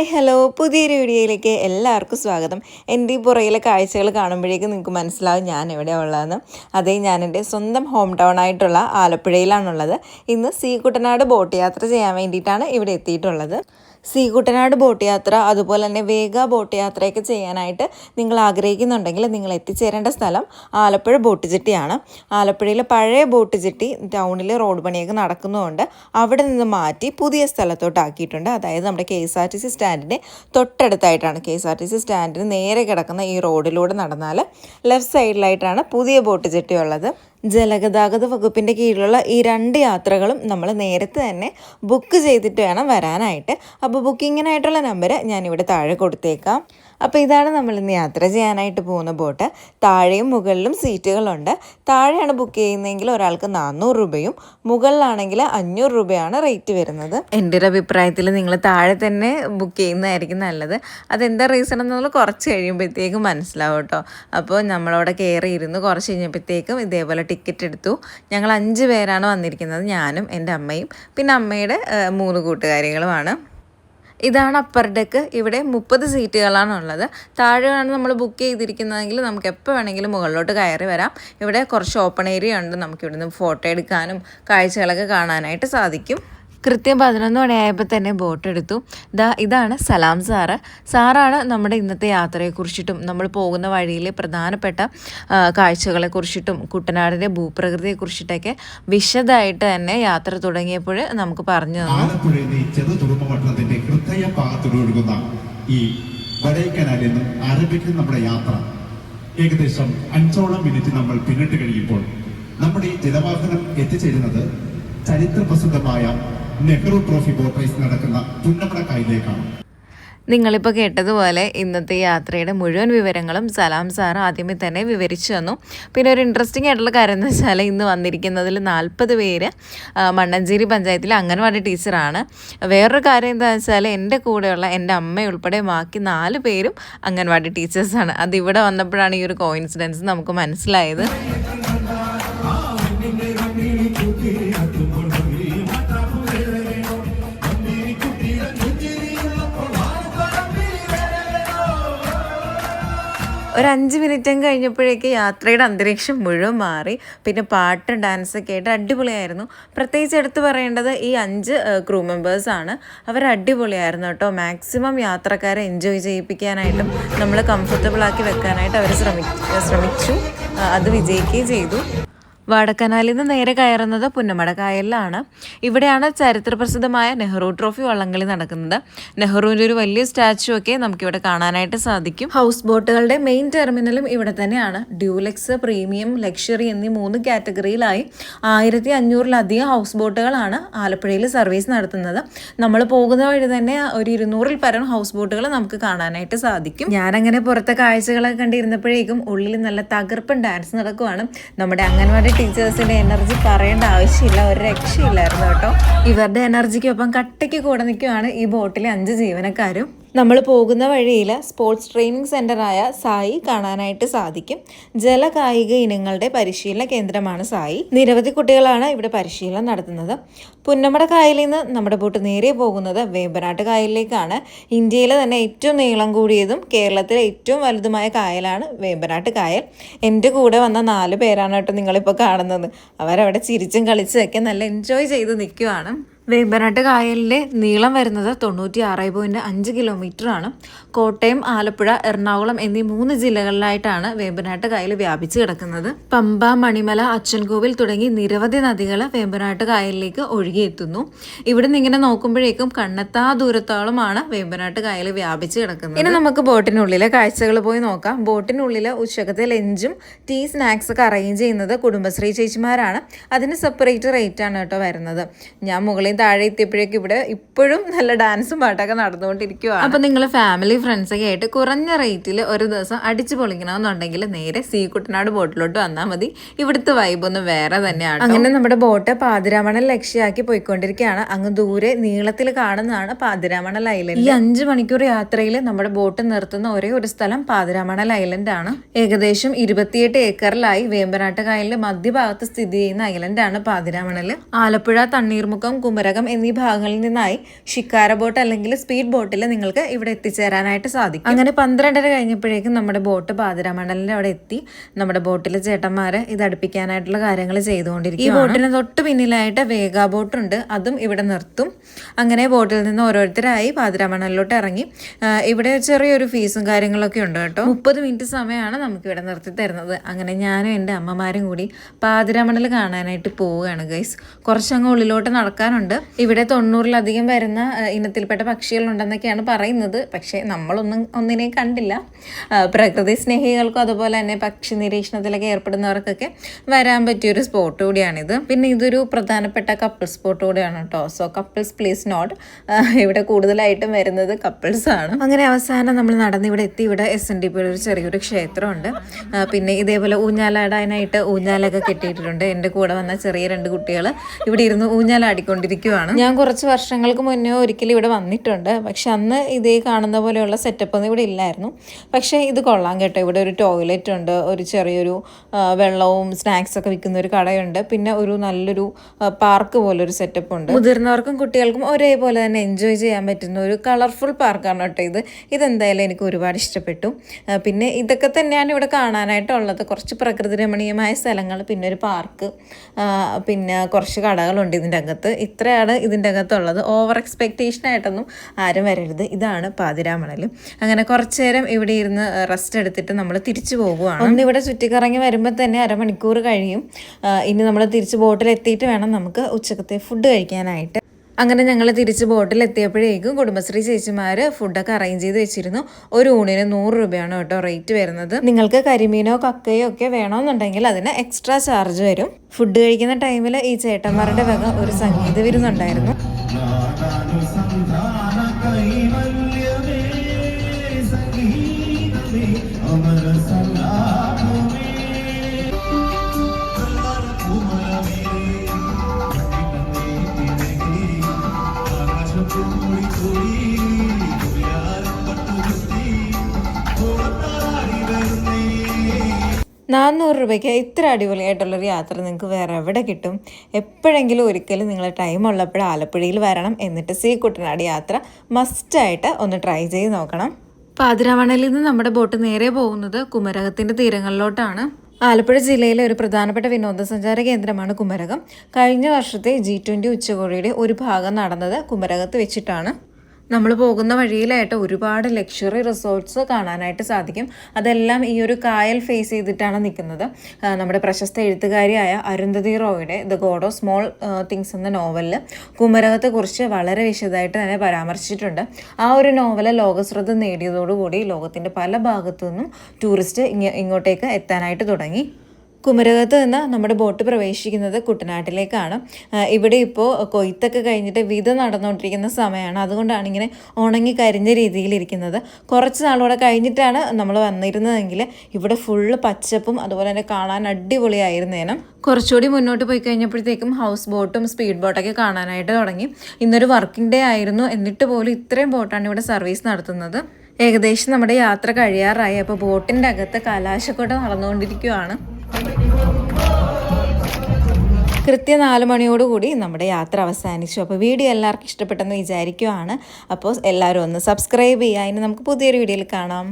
Hi hello. പുതിയൊരു വീഡിയോയിലേക്ക് എല്ലാവർക്കും സ്വാഗതം. എന്റെ ഈ പുറയിലെ കാഴ്ചകൾ കാണുമ്പോഴേക്കും നിങ്ങൾക്ക് മനസ്സിലാവും ഞാൻ എവിടെയാണ് ഉള്ളതെന്ന്. അതേ ഞാൻ എന്റെ സ്വന്തം ഹോം ടൗൺ ആയിട്ടുള്ള ആലപ്പുഴയിലാണുള്ളത്. ഇന്ന് സീ കുട്ടനാട് ബോട്ട് യാത്ര ചെയ്യാൻ വേണ്ടിയിട്ടാണ് ഇവിടെ എത്തിയിട്ടുള്ളത്. സീകുട്ടനാട് ബോട്ട് യാത്ര അതുപോലെ തന്നെ വേഗ ബോട്ട് യാത്രയൊക്കെ ചെയ്യാനായിട്ട് നിങ്ങൾ ആഗ്രഹിക്കുന്നുണ്ടെങ്കിൽ നിങ്ങൾ എത്തിച്ചേരേണ്ട സ്ഥലം ആലപ്പുഴ ബോട്ട് ജെട്ടിയാണ് ആലപ്പുഴയിലെ പഴയ ബോട്ട് ജെട്ടി ടൗണിൽ റോഡ് പണിയൊക്കെ നടക്കുന്നതുകൊണ്ട് അവിടെ നിന്ന് മാറ്റി പുതിയ സ്ഥലത്തോട്ടാക്കിയിട്ടുണ്ട് അതായത് നമ്മുടെ K S R T C സ്റ്റാൻഡിന്റെ തൊട്ടടുത്തായിട്ടാണ് K S R T C സ്റ്റാൻഡിന് നേരെ കിടക്കുന്ന ഈ റോഡിലൂടെ നടന്നാൽ ലെഫ്റ്റ് സൈഡിലായിട്ടാണ് പുതിയ ബോട്ട് ജെട്ടി ഉള്ളത് ജലഗതാഗത വകുപ്പിന്റെ കീഴിലുള്ള ഈ രണ്ട് യാത്രകളും നമ്മൾ നേരത്തെ തന്നെ ബുക്ക് ചെയ്തിട്ട് വേണം വരാനായിട്ട്. അപ്പോൾ ബുക്കിങ്ങിനായിട്ടുള്ള നമ്പർ ഞാനിവിടെ താഴെ കൊടുത്തേക്കാം. അപ്പോൾ ഇതാണ് നമ്മൾ ഇന്ന് യാത്ര ചെയ്യാനായിട്ട് പോകുന്ന ബോട്ട്. താഴെയും മുകളിലും സീറ്റുകളുണ്ട്. താഴെയാണ് ബുക്ക് ചെയ്യുന്നതെങ്കിൽ ഒരാൾക്ക് നാനൂറ് രൂപയും മുകളിലാണെങ്കിൽ അഞ്ഞൂറ് രൂപയാണ് റേറ്റ് വരുന്നത്. എന്റെ ഒരു അഭിപ്രായത്തിൽ നിങ്ങൾ താഴെ തന്നെ ബുക്ക് ചെയ്യുന്നതായിരിക്കും നല്ലത്. അതെന്താ റീസൺ എന്നുള്ളത് കുറച്ച് കഴിയുമ്പോഴത്തേക്കും മനസ്സിലാവും കേട്ടോ. അപ്പോൾ നമ്മളവിടെ കയറി ഇരുന്ന് കുറച്ച് കഴിഞ്ഞപ്പോഴത്തേക്കും ഇതേപോലെ ടിക്കറ്റ് എടുത്തു. ഞങ്ങൾ അഞ്ച് പേരാണ് വന്നിരിക്കുന്നത് ഞാനും എന്റെ അമ്മയും. പിന്നെ അമ്മയുടെ മൂന്ന് കൂട്ടുകാരികളുമാണ്. ഇതാണ് അപ്പർ ഡെക്ക് ഇവിടെ മുപ്പത് സീറ്റുകളാണ് ഉള്ളത്. താഴെയാണ് നമ്മൾ ബുക്ക് ചെയ്തിരിക്കുന്നതെങ്കിൽ നമുക്ക് എപ്പോൾ വേണമെങ്കിലും മുകളിലോട്ട് കയറി വരാം. ഇവിടെ കുറച്ച് ഓപ്പൺ ഏരിയ ഉണ്ട്. നമുക്ക് ഇവിടുന്ന് ഫോട്ടോ എടുക്കാനും കാഴ്ചകളൊക്കെ കാണാനായിട്ട് സാധിക്കും. കൃത്യം പതിനൊന്ന് മണിയായപ്പോൾ തന്നെ ബോട്ട് എടുത്തു. ദാ ഇതാണ് സലാം സാറ്. സാറാണ് നമ്മുടെ ഇന്നത്തെ യാത്രയെക്കുറിച്ചിട്ടും നമ്മൾ പോകുന്ന വഴിയിലെ പ്രധാനപ്പെട്ട കാഴ്ചകളെക്കുറിച്ചിട്ടും കുട്ടനാടിന്റെ ഭൂപ്രകൃതിയെക്കുറിച്ചിട്ടൊക്കെ വിശദമായിട്ട് തന്നെ യാത്ര തുടങ്ങിയപ്പോൾ നമുക്ക് പറഞ്ഞു തന്നു. ആലപ്പുഴയിലെ ഈ വടൈക്കനാലിൽ നിന്നും ആരംഭിക്കുന്ന നമ്മുടെ യാത്ര ഏകദേശം അഞ്ചോളം മിനിറ്റ് നമ്മൾ പിന്നിട്ട് കഴിയുമ്പോൾ നമ്മുടെ ഈ ജലവാഹനം എത്തിച്ചേരുന്നത് ചരിത്ര പ്രസിദ്ധമായ നെഹ്റു ട്രോഫി ബോട്ട് റേസ് നടക്കുന്ന പുന്നമട കായലിലേക്കാണ് നിങ്ങളിപ്പോൾ കേട്ടതുപോലെ ഇന്നത്തെ യാത്രയുടെ മുഴുവൻ വിവരങ്ങളും സലാം സാർ ആദ്യമേ തന്നെ വിവരിച്ചു തന്നു. പിന്നെ ഒരു ഇൻട്രസ്റ്റിംഗ് ആയിട്ടുള്ള കാര്യം എന്ന് വെച്ചാൽ ഇന്ന് വന്നിരിക്കുന്നതിൽ നാൽപ്പത് പേര് മണ്ണഞ്ചേരി പഞ്ചായത്തിലെ അംഗൻവാടി ടീച്ചറാണ് വേറൊരു കാര്യം എന്താണെന്ന് വെച്ചാൽ എന്റെ കൂടെയുള്ള എന്റെ അമ്മ ഉൾപ്പെടെ ബാക്കി നാല് പേരും അംഗൻവാടി ടീച്ചേഴ്സാണ് അത് ഇവിടെ വന്നപ്പോഴാണ് ഈ ഒരു കോയിൻസിഡൻസ് നമുക്ക് മനസ്സിലായത്. ഒരു അഞ്ച് മിനിറ്റും കഴിഞ്ഞപ്പോഴേക്ക് യാത്രയുടെ അന്തരീക്ഷം മുഴുവൻ മാറി. പിന്നെ പാട്ട് ഡാൻസൊക്കെ ആയിട്ട് അടിപൊളിയായിരുന്നു. പ്രത്യേകിച്ച് എടുത്തു പറയേണ്ടത് ഈ അഞ്ച് ക്രൂ മെമ്പേഴ്സാണ് അവർ അടിപൊളിയായിരുന്നു കേട്ടോ. മാക്സിമം യാത്രക്കാരെ എൻജോയ് ചെയ്യിപ്പിക്കാനായിട്ടും നമ്മൾ കംഫർട്ടബിൾ ആക്കി വെക്കാനായിട്ട് അവർ ശ്രമി ശ്രമിച്ചു. അത് വിജയിക്കുകയും ചെയ്തു. വാടക്കനാലിൽ നിന്ന് നേരെ കയറുന്നത് പുന്നമട കായലിലാണ്. ഇവിടെയാണ് ചരിത്രപ്രസിദ്ധമായ നെഹ്റു ട്രോഫി വള്ളംകളി നടക്കുന്നത്. നെഹ്റുവിന്റെ ഒരു വലിയ സ്റ്റാച്ചു ഒക്കെ നമുക്കിവിടെ കാണാനായിട്ട് സാധിക്കും. ഹൗസ് ബോട്ടുകളുടെ മെയിൻ ടെർമിനലും ഇവിടെ തന്നെയാണ്. ഡ്യൂലെക്സ് പ്രീമിയം ലക്ഷറി എന്നീ മൂന്ന് കാറ്റഗറിയിലായി ആയിരത്തി അഞ്ഞൂറിലധികം ഹൗസ് ബോട്ടുകളാണ് ആലപ്പുഴയിൽ സർവീസ് നടത്തുന്നത്. നമ്മൾ പോകുന്ന വഴി തന്നെ ഒരു ഇരുന്നൂറിൽ പരം ഹൗസ് ബോട്ടുകൾ നമുക്ക് കാണാനായിട്ട് സാധിക്കും. ഞാനങ്ങനെ പുറത്തെ കാഴ്ചകളൊക്കെ കണ്ടിരുന്നപ്പോഴേക്കും ഉള്ളിൽ നല്ല തകർപ്പൻ ഡാൻസ് നടക്കുവാണ്. നമ്മുടെ അംഗൻവാടി ടീച്ചേഴ്സിന്റെ എനർജി പറയേണ്ട ആവശ്യമില്ല ഒരു രക്ഷയില്ലായിരുന്നു കേട്ടോ. ഇവരുടെ എനർജിക്കൊപ്പം കട്ടയ്ക്ക് കൂടെ നിൽക്കുവാണ് ഈ ബോട്ടിലെ അഞ്ച് ജീവനക്കാരും. നമ്മൾ പോകുന്ന വഴിയിൽ സ്പോർട്സ് ട്രെയിനിങ് സെന്ററായ സായി കാണാനായിട്ട് സാധിക്കും. ജലകായിക ഇനങ്ങളുടെ പരിശീലന കേന്ദ്രമാണ് സായി. നിരവധി കുട്ടികളാണ് ഇവിടെ പരിശീലനം നടത്തുന്നത്. പുന്നമട കായലിൽ നിന്ന് നമ്മുടെ ബോട്ട് നേരെ പോകുന്നത് വേമ്പനാട്ട് കായലിലേക്കാണ്. ഇന്ത്യയിലെ തന്നെ ഏറ്റവും നീളം കൂടിയതും കേരളത്തിലെ ഏറ്റവും വലുതുമായ കായലാണ് വേമ്പനാട്ട് കായൽ. എന്റെ കൂടെ വന്ന നാല് പേരാണ് കേട്ടോ നിങ്ങളിപ്പോൾ കാണുന്നത്. അവരവിടെ ചിരിച്ചും കളിച്ചും ഒക്കെ നല്ല എൻജോയ് ചെയ്ത് നിൽക്കുവാണ്. വേമ്പനാട്ട് കായലിലെ നീളം വരുന്നത് തൊണ്ണൂറ്റി ആറ് പോയിന്റ് അഞ്ച് കിലോമീറ്റർ ആണ്. കോട്ടയം ആലപ്പുഴ എറണാകുളം എന്നീ മൂന്ന് ജില്ലകളിലായിട്ടാണ് വേമ്പനാട്ട് കായൽ വ്യാപിച്ചു കിടക്കുന്നത്. പമ്പ മണിമല അച്ചൻകോവിൽ തുടങ്ങി നിരവധി നദികൾ വേമ്പനാട്ട് കായലിലേക്ക് ഒഴുകിയെത്തുന്നു. ഇവിടെ നിന്ന് ഇങ്ങനെ നോക്കുമ്പോഴേക്കും കണ്ണെത്താ ദൂരത്തോളമാണ് വേമ്പനാട്ട് കായൽ വ്യാപിച്ചു കിടക്കുന്നത്. ഇനി നമുക്ക് ബോട്ടിനുള്ളിലെ കാഴ്ചകൾ പോയി നോക്കാം. ബോട്ടിനുള്ളിൽ ഉച്ചക്കത്തെ ലഞ്ചും ടീ സ്നാക്സ് ഒക്കെ അറേഞ്ച് ചെയ്യുന്നത് കുടുംബശ്രീ ചേച്ചിമാരാണ്. അതിന് സെപ്പറേറ്റ് റേറ്റ് ആണ് കേട്ടോ വരുന്നത്. ഞാൻ മുകളിൽ താഴെ എത്തിയപ്പോഴേക്കും ഇവിടെ ഇപ്പോഴും നല്ല ഡാൻസും പാട്ടൊക്കെ നടന്നുകൊണ്ടിരിക്കുവാണ്. അപ്പൊ നിങ്ങൾ ഫാമിലി ഫ്രണ്ട്സ് ഒക്കെ ആയിട്ട് കുറഞ്ഞ റേറ്റിൽ ഒരു ദിവസം അടിച്ചു പൊളിക്കണമെന്നുണ്ടെങ്കിൽ നേരെ സീ കുട്ടനാട് ബോട്ടിലോട്ട് വന്നാൽ മതി. ഇവിടുത്തെ വൈബ് ഒന്ന് വേറെ തന്നെയാണ് അങ്ങനെ നമ്മുടെ ബോട്ട് പാതിരാമണൽ ലക്ഷ്യമാക്കി പോയിക്കൊണ്ടിരിക്കുകയാണ്. അങ്ങ് ദൂരെ നീളത്തിൽ കാണുന്നതാണ് പാതിരാമണൽ ഐലൻഡ് ഈ അഞ്ച് മണിക്കൂർ യാത്രയിൽ നമ്മുടെ ബോട്ട് നിർത്തുന്ന ഒരേ ഒരു സ്ഥലം പാതിരാമണൽ ഐലൻഡ് ആണ്. ഏകദേശം ഇരുപത്തിയെട്ട് ഏക്കറിലായി വേമ്പനാട്ട് കായലിന്റെ മധ്യഭാഗത്ത് സ്ഥിതി ചെയ്യുന്ന ഐലൻഡ് ആണ് പാതിരാമണൽ. ആലപ്പുഴ തണ്ണീർമുഖം കുമര കുമരകം എന്നീ ഭാഗങ്ങളിൽ നിന്നായി ഷിക്കാര ബോട്ട് അല്ലെങ്കിൽ സ്പീഡ് ബോട്ടിൽ നിങ്ങൾക്ക് ഇവിടെ എത്തിച്ചേരാനായിട്ട് സാധിക്കും. അങ്ങനെ പന്ത്രണ്ടര കഴിഞ്ഞപ്പോഴേക്കും നമ്മുടെ ബോട്ട് പാതിരാമണലിന്റെ അവിടെ എത്തി. നമ്മുടെ ബോട്ടിലെ ചേട്ടന്മാര് ഇത് അടുപ്പിക്കാനായിട്ടുള്ള കാര്യങ്ങൾ ചെയ്തുകൊണ്ടിരിക്കും ഈ ബോട്ടിന് തൊട്ട് പിന്നിലായിട്ട് വേഗ ബോട്ടുണ്ട് അതും ഇവിടെ നിർത്തും. അങ്ങനെ ബോട്ടിൽ നിന്ന് ഓരോരുത്തരായി പാതിരാമണലിലോട്ട് ഇറങ്ങി. ഇവിടെ ചെറിയൊരു ഫീസും കാര്യങ്ങളൊക്കെ ഉണ്ട് കേട്ടോ. മുപ്പത് മിനിറ്റ് സമയമാണ് നമുക്ക് ഇവിടെ നിർത്തി തരുന്നത്. അങ്ങനെ ഞാനും എന്റെ അമ്മമാരും കൂടി പാതിരാമണൽ കാണാനായിട്ട് പോവുകയാണ് ഗൈസ് കുറച്ചങ്ങ് ഉള്ളിലോട്ട് നടക്കാനുണ്ട്. ഇവിടെ തൊണ്ണൂറിലധികം വരുന്ന ഇനത്തിൽപ്പെട്ട പക്ഷികളുണ്ടെന്നൊക്കെയാണ് പറയുന്നത്. പക്ഷേ നമ്മളൊന്നും ഒന്നിനെയും കണ്ടില്ല. പ്രകൃതി സ്നേഹികൾക്കും അതുപോലെ തന്നെ പക്ഷി നിരീക്ഷണത്തിലൊക്കെ ഏർപ്പെടുന്നവർക്കൊക്കെ വരാൻ പറ്റിയൊരു സ്പോട്ട് കൂടിയാണിത്. പിന്നെ ഇതൊരു പ്രധാനപ്പെട്ട കപ്പിൾ സ്പോട്ട് കൂടിയാണ് കേട്ടോ സോ കപ്പിൾസ് പ്ലീസ് നോട്ട് ഇവിടെ കൂടുതലായിട്ടും വരുന്നത് കപ്പിൾസ് ആണ്. അങ്ങനെ അവസാനം നമ്മൾ നടന്ന് ഇവിടെ എത്തി. ഇവിടെ എസ് എൻ ഡി പിയുടെ ഒരു ചെറിയൊരു ക്ഷേത്രമുണ്ട്. പിന്നെ ഇതേപോലെ ഊഞ്ഞാലാടാനായിട്ട് ഊഞ്ഞാലൊക്കെ കെട്ടിയിട്ടുണ്ട്. എന്റെ കൂടെ വന്ന ചെറിയ രണ്ട് കുട്ടികൾ ഇവിടെ ഇരുന്ന് ഊഞ്ഞാലാടിക്കൊണ്ടിരിക്കുവാണ് ഞാൻ കുറച്ച് വർഷങ്ങൾക്ക് മുന്നേ ഒരിക്കലും ഇവിടെ വന്നിട്ടുണ്ട്. പക്ഷെ അന്ന് ഇതേ കാണുന്ന പോലെയുള്ള സെറ്റപ്പ് ഒന്നും ഇവിടെ ഇല്ലായിരുന്നു. പക്ഷേ ഇത് കൊള്ളാം കേട്ടോ. ഇവിടെ ഒരു ടോയ്ലറ്റ് ഉണ്ട് ഒരു ചെറിയൊരു വെള്ളവും സ്നാക്സ് ഒക്കെ വിൽക്കുന്ന ഒരു കടയുണ്ട്. പിന്നെ ഒരു നല്ലൊരു പാർക്ക് പോലെ ഒരു സെറ്റപ്പ് ഉണ്ട്. മുതിർന്നവർക്കും കുട്ടികൾക്കും ഒരേപോലെ തന്നെ എൻജോയ് ചെയ്യാൻ പറ്റുന്ന ഒരു കളർഫുൾ പാർക്കാണ് കേട്ടോ ഇത്. ഇതെന്തായാലും എനിക്ക് ഒരുപാട് ഇഷ്ടപ്പെട്ടു. പിന്നെ ഇതൊക്കെ തന്നെയാണ് ഇവിടെ കാണാനായിട്ടുള്ളത്. കുറച്ച് പ്രകൃതി രമണീയമായ സ്ഥലങ്ങൾ പിന്നെ ഒരു പാർക്ക് പിന്നെ കുറച്ച് കടകളുണ്ട് ഇതിന്റെ അകത്ത്. ഇത്രയാണ് ഇതിന്റെ അകത്തുള്ളത്. ഓവർ എക്സ്പെക്റ്റേഷൻ ആയിട്ടൊന്നും ആരും വരരുത്. ഇതാണ് പാതിരാമണൽ അങ്ങനെ കുറച്ച് നേരം ഇവിടെ ഇരുന്ന് റെസ്റ്റ് എടുത്തിട്ട് നമ്മൾ തിരിച്ചു പോകുവാണ്. ഒന്ന് ഇവിടെ ചുറ്റിക്കറങ്ങി വരുമ്പോൾ തന്നെ അരമണിക്കൂർ കഴിയും. ഇനി നമ്മൾ തിരിച്ച് ബോട്ടിൽ എത്തിയിട്ട് വേണം നമുക്ക് ഉച്ചക്കത്തെ ഫുഡ് കഴിക്കാനായിട്ട്. അങ്ങനെ ഞങ്ങൾ തിരിച്ച് ബോട്ടിൽ എത്തിയപ്പോഴേക്കും കുടുംബശ്രീ ചേച്ചിമാർ ഫുഡൊക്കെ അറേഞ്ച് ചെയ്ത് വെച്ചിരുന്നു. ഒരു ഊണിന് നൂറ് രൂപയാണ് കേട്ടോ റേറ്റ് വരുന്നത്. നിങ്ങൾക്ക് കരിമീനോ കക്കയോ ഒക്കെ വേണമെന്നുണ്ടെങ്കിൽ അതിന് എക്സ്ട്രാ ചാർജ് വരും. ഫുഡ് കഴിക്കുന്ന ടൈമിൽ ഈ ചേട്ടന്മാരുടെ വക ഒരു സംഗീത വിരുന്നുണ്ടായിരുന്നു. നാനൂറ് രൂപയ്ക്ക് ഇത്ര അടിപൊളിയായിട്ടുള്ളൊരു യാത്ര നിങ്ങൾക്ക് വേറെ എവിടെ കിട്ടും? എപ്പോഴെങ്കിലും ഒരിക്കലും നിങ്ങൾ ടൈം ഉള്ളപ്പോൾ ആലപ്പുഴയിൽ വരണം എന്നിട്ട് സീ കുട്ടനാട് യാത്ര മസ്റ്റായിട്ട് ഒന്ന് ട്രൈ ചെയ്ത് നോക്കണം. പാതിരാവണയിൽ നിന്ന് നമ്മുടെ ബോട്ട് നേരെ പോകുന്നത് കുമരകത്തിന്റെ തീരങ്ങളിലോട്ടാണ്. ആലപ്പുഴ ജില്ലയിലെ ഒരു പ്രധാനപ്പെട്ട വിനോദസഞ്ചാര കേന്ദ്രമാണ് കുമരകം. കഴിഞ്ഞ വർഷത്തെ ജി ട്വന്റി ഉച്ചകോടിയുടെ ഒരു ഭാഗം നടന്നത് കുമരകത്ത് വെച്ചിട്ടാണ്. നമ്മൾ പോകുന്ന വഴിയിലായിട്ട് ഒരുപാട് ലക്ഷറി റിസോർട്ട്സ് കാണാനായിട്ട് സാധിക്കും. അതെല്ലാം ഈ ഒരു കായൽ ഫേസ് ചെയ്തിട്ടാണ് നിൽക്കുന്നത് നമ്മുടെ പ്രശസ്ത എഴുത്തുകാരിയായ Arundhati റോയുടെ the God of Small Things എന്ന നോവലിൽ കുമരകത്തെക്കുറിച്ച് വളരെ വിശദമായിട്ട് തന്നെ പരാമർശിച്ചിട്ടുണ്ട്. ആ ഒരു നോവൽ ലോകശ്രദ്ധ നേടിയതോടുകൂടി ലോകത്തിന്റെ പല ഭാഗത്തു നിന്നും ടൂറിസ്റ്റ് ഇങ്ങോട്ടേക്ക് എത്താനായിട്ട് തുടങ്ങി. കുമരകത്ത് നിന്ന് നമ്മുടെ ബോട്ട് പ്രവേശിക്കുന്നത് കുട്ടനാട്ടിലേക്കാണ്. ഇവിടെ ഇപ്പോൾ കൊയ്ത്തൊക്കെ കഴിഞ്ഞിട്ട് വിത നടന്നുകൊണ്ടിരിക്കുന്ന സമയമാണ് അതുകൊണ്ടാണ് ഇങ്ങനെ ഉണങ്ങി കരിഞ്ഞ രീതിയിലിരിക്കുന്നത് കുറച്ച് നാളൂടെ കഴിഞ്ഞിട്ടാണ് നമ്മൾ വന്നിരുന്നതെങ്കിൽ ഇവിടെ ഫുള്ള് പച്ചപ്പും അതുപോലെ തന്നെ കാണാൻ അടിപൊളിയായിരുന്നേനും. കുറച്ചുകൂടി മുന്നോട്ട് പോയി കഴിഞ്ഞപ്പോഴത്തേക്കും ഹൗസ് ബോട്ടും സ്പീഡ് ബോട്ടൊക്കെ കാണാനായിട്ട് തുടങ്ങി. ഇന്നൊരു വർക്കിംഗ് ഡേ ആയിരുന്നു. എന്നിട്ട് പോലും ഇത്രയും ബോട്ടാണ് ഇവിടെ സർവീസ് നടത്തുന്നത്. ഏകദേശം നമ്മുടെ യാത്ര കഴിയാറായി. അപ്പോൾ ബോട്ടിന്റെ അകത്ത് കലാശക്കൊട്ട നടന്നുകൊണ്ടിരിക്കുകയാണ് കൃത്യം നാല് മണിയോടുകൂടി നമ്മുടെ യാത്ര അവസാനിച്ചു. അപ്പോൾ വീഡിയോ എല്ലാവർക്കും ഇഷ്ടപ്പെട്ടെന്ന് വിചാരിക്കുവാണ്. അപ്പോൾ എല്ലാവരും ഒന്ന് സബ്സ്ക്രൈബ് ചെയ്യുക. അതിന് നമുക്ക് പുതിയൊരു വീഡിയോയിൽ കാണാം.